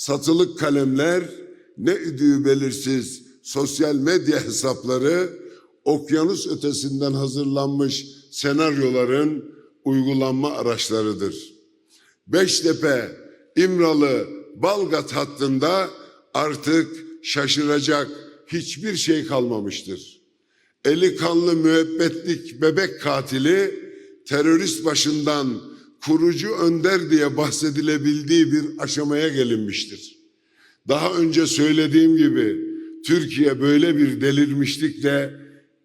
satılık kalemler, ne üdüğü belirsiz sosyal medya hesapları, okyanus ötesinden hazırlanmış senaryoların uygulanma araçlarıdır. Beştepe, İmralı, Balgat hattında artık şaşıracak hiçbir şey kalmamıştır. Eli kanlı müebbetlik bebek katili terörist başından kurucu önder diye bahsedilebildiği bir aşamaya gelinmiştir. Daha önce söylediğim gibi Türkiye böyle bir delirmişlikle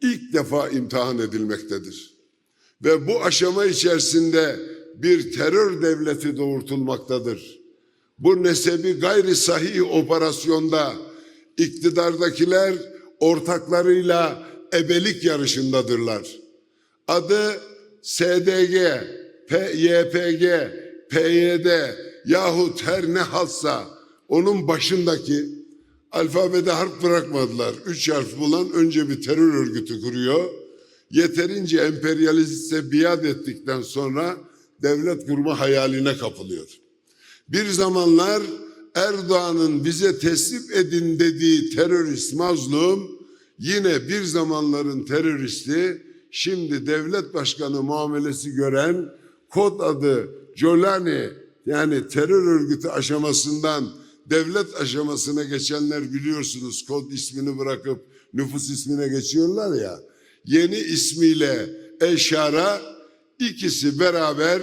ilk defa imtihan edilmektedir. Ve bu aşama içerisinde bir terör devleti doğurtulmaktadır. Bu nesebi gayri sahih operasyonda iktidardakiler ortaklarıyla ebelik yarışındadırlar. Adı SDG, PYPG, PYD yahut her ne halsa onun başındaki alfabede harf bırakmadılar. Üç harf bulan önce bir terör örgütü kuruyor. Yeterince emperyaliste biat ettikten sonra devlet kurma hayaline kapılıyor. Bir zamanlar Erdoğan'ın bize teslim edin dediği terörist mazlum yine bir zamanların teröristi şimdi devlet başkanı muamelesi gören kod adı Jolani yani terör örgütü aşamasından devlet aşamasına geçenler biliyorsunuz kod ismini bırakıp nüfus ismine geçiyorlar ya. Yeni ismiyle Eşara ikisi beraber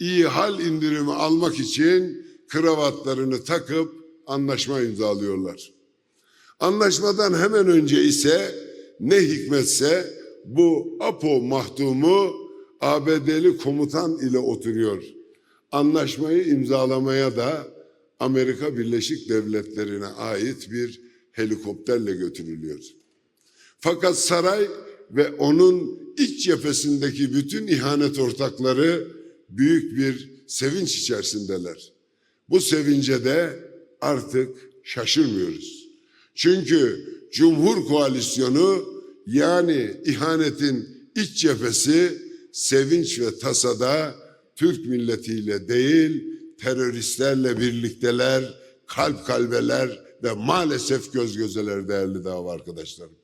iyi hal indirimi almak için kravatlarını takıp anlaşma imzalıyorlar. Anlaşmadan hemen önce ise ne hikmetse bu APO mahdumu ABD'li komutan ile oturuyor. Anlaşmayı imzalamaya da Amerika Birleşik Devletleri'ne ait bir helikopterle götürülüyor. Fakat saray ve onun iç cephesindeki bütün ihanet ortakları büyük bir sevinç içerisindeler. Bu sevince de artık şaşırmıyoruz. Çünkü Cumhur Koalisyonu yani ihanetin iç cephesi sevinç ve tasada Türk milletiyle değil teröristlerle birlikteler, kalp kalbeler ve maalesef göz gözeler değerli dava arkadaşlarım.